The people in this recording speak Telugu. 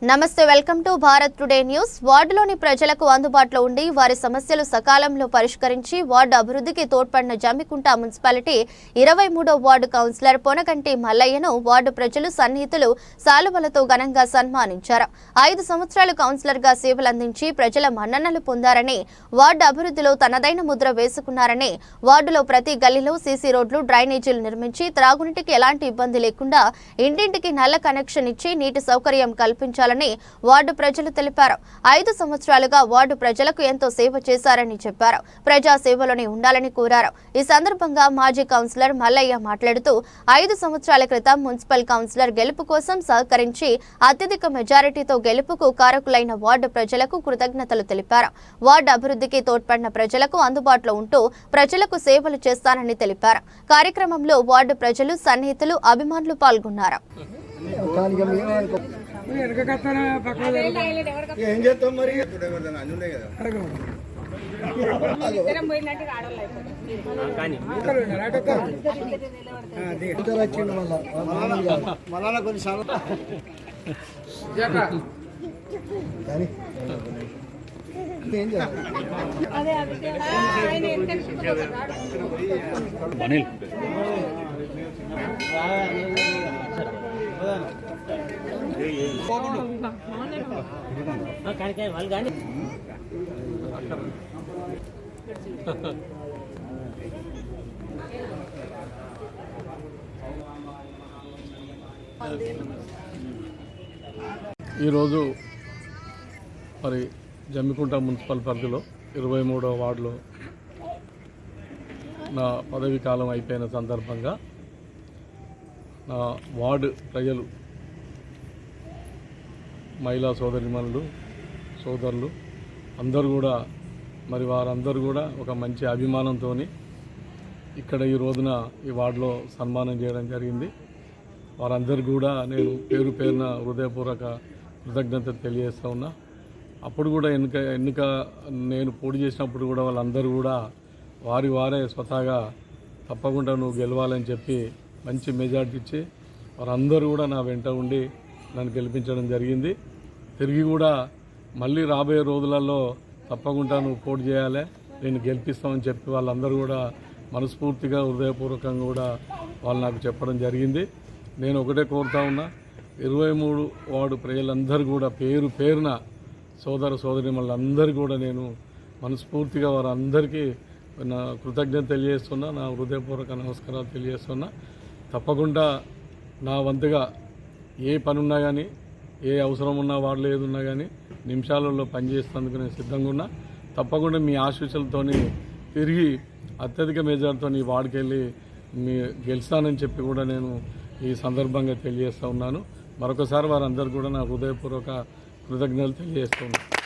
నమస్తే welcome to Bharat today news. వార్డులోని ప్రజలకు అందుబాటులో ఉండి వారి సమస్యలు సకాలంలో పరిష్కరించి వార్డు అభివృద్ధికి తోడ్పడిన జమ్మికుంట మున్సిపాలిటీ ఇరవై మూడో వార్డు కౌన్సిలర్ పొనకంటి మల్లయ్యను వార్డు ప్రజలు సన్నిహితులు సాలువలతో ఘనంగా సన్మానించారు. ఐదు సంవత్సరాలు కౌన్సిలర్గా సేవలందించి ప్రజల మన్ననలు పొందారని వార్డు అభివృద్ధిలో తనదైన ముద్ర వేసుకున్నారని వార్డులో ప్రతి గల్లీలో సీసీ రోడ్లు డ్రైనేజీలు నిర్మించి త్రాగునీటికి ఎలాంటి ఇబ్బంది లేకుండా ఇంటింటికి నల్ల కనెక్షన్ ఇచ్చి నీటి సౌకర్యం కల్పించారు. అందించాలని వార్డు ప్రజలు తెలిపారు. ఐదు సంవత్సరాలుగా వార్డు ప్రజలకు ఎంతో సేవ చేశారని చెప్పారు. ప్రజా సేవలోనే ఉండాలని కోరారు. ఈ సందర్భంగా మాజీ కౌన్సిలర్ మల్లయ్య మాట్లాడుతూ ఐదు సంవత్సరాల క్రితం మున్సిపల్ కౌన్సిలర్ గెలుపు కోసం సహకరించి అత్యధిక మెజారిటీతో గెలుపుకు కారకులైన వార్డు ప్రజలకు కృతజ్ఞతలు తెలిపారు. వార్డు అభివృద్ధికి తోడ్పడిన ప్రజలకు అందుబాటులో ఉంటూ ప్రజలకు సేవలు చేస్తానని తెలిపారు. కార్యక్రమంలో వార్డు ప్రజలు సన్నిహితులు అభిమానులు పాల్గొన్నారు. ఏం చేస్తాం మరి? మళ్ళా. మామూలుగా మళ్ళా కొన్ని సార్లు కానీ ఏం చేయాలి ఈరోజు మరి జమ్మికుంట మున్సిపల్ పరిధిలో ఇరవై మూడవ వార్డులో నా పదవీ కాలం అయిపోయిన సందర్భంగా నా వార్డు ప్రజలు మహిళా సోదరిమణులు సోదరులు అందరూ కూడా మరి వారందరూ కూడా ఒక మంచి అభిమానంతో ఇక్కడ ఈ రోజున ఈ వార్డులో సన్మానం చేయడం జరిగింది. వారందరూ కూడా నేను పేరు పేరున హృదయపూర్వక కృతజ్ఞత తెలియజేస్తూ ఉన్నా. అప్పుడు కూడా ఎన్నిక ఎన్నిక నేను పోటీ చేసినప్పుడు కూడా వాళ్ళందరూ కూడా వారి వారే స్వతహాగా తప్పకుండా నువ్వు గెలవాలని చెప్పి మంచి మెజార్టీ ఇచ్చి వారందరూ కూడా నా వెంట ఉండి నన్ను గెలిపించడం జరిగింది. తిరిగి కూడా మళ్ళీ రాబోయే రోజులలో తప్పకుండా నువ్వు పోటీ చేయాలి. నేను గెలిపిస్తామని చెప్పి వాళ్ళందరూ కూడా మనస్ఫూర్తిగా హృదయపూర్వకంగా కూడా వాళ్ళు నాకు చెప్పడం జరిగింది. నేను ఒకటే కోరుతా ఉన్నా ఇరవై మూడు వార్డు ప్రజలందరూ కూడా పేరు పేరున సోదర సోదరి వాళ్ళందరూ కూడా నేను మనస్ఫూర్తిగా వారందరికీ నా కృతజ్ఞత తెలియజేస్తున్నా నా హృదయపూర్వక నమస్కారాలు తెలియజేస్తున్నా. తప్పకుండా నా వంతుగా ఏ పని ఉన్నా కానీ ఏ అవసరం ఉన్నా వాళ్ళు ఏది ఉన్నా కానీ నిమిషాలలో పనిచేసేందుకు నేను సిద్ధంగా ఉన్నా. తప్పకుండా మీ ఆశీస్సులతోని తిరిగి అత్యధిక మెజార్టీతో ఈ వార్డుకి వెళ్ళి మీ గెలుస్తానని చెప్పి కూడా నేను ఈ సందర్భంగా తెలియజేస్తూ ఉన్నాను. మరొకసారి వారందరూ కూడా నా హృదయపూర్వక కృతజ్ఞతలు తెలియజేస్తున్నాను